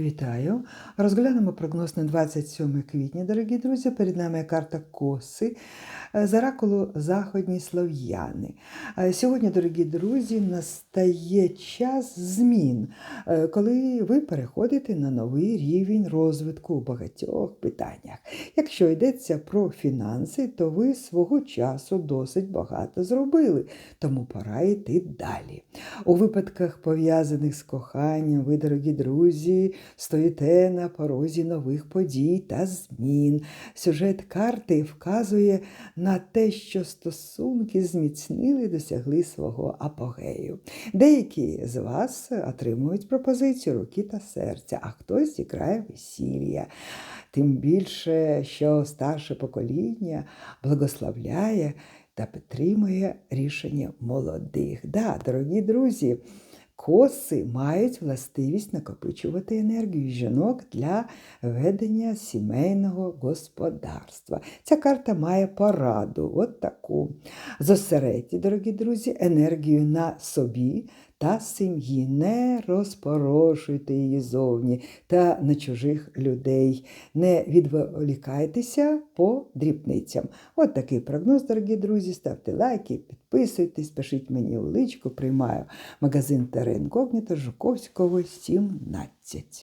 Вітаю! Розглянемо прогноз на 27 квітня, дорогі друзі. Перед нами карта Коси е, з оракулу Заходні Слов'яни. Е, Сьогодні, дорогі друзі, настає час змін, е, коли ви переходите на новий рівень розвитку у багатьох питаннях. Якщо йдеться про фінанси, то ви свого часу досить багато зробили, тому пора йти далі. У випадках, пов'язаних з коханням, ви, дорогі друзі, стоїте на порозі нових подій та змін. Сюжет карти вказує на те, що стосунки зміцнили, досягли свого апогею. Деякі з вас отримують пропозицію руки та серця, а хтось зіграє весілля. Тим більше, що старше покоління благословляє та підтримує рішення молодих. Да, дорогі друзі, коси мають властивість накопичувати енергію жінок для ведення сімейного господарства. Ця карта має пораду, от таку. Зосередьте, дорогі друзі, енергію на собі та сім'ї. Не розпорошуйте її зовні та на чужих людей. Не відволікайтеся по дрібницям. От такий прогноз, дорогі друзі. Ставте лайки, підписуйтесь, пишіть мені у личку, приймаю магазин Теренкогніто Жуковського 17.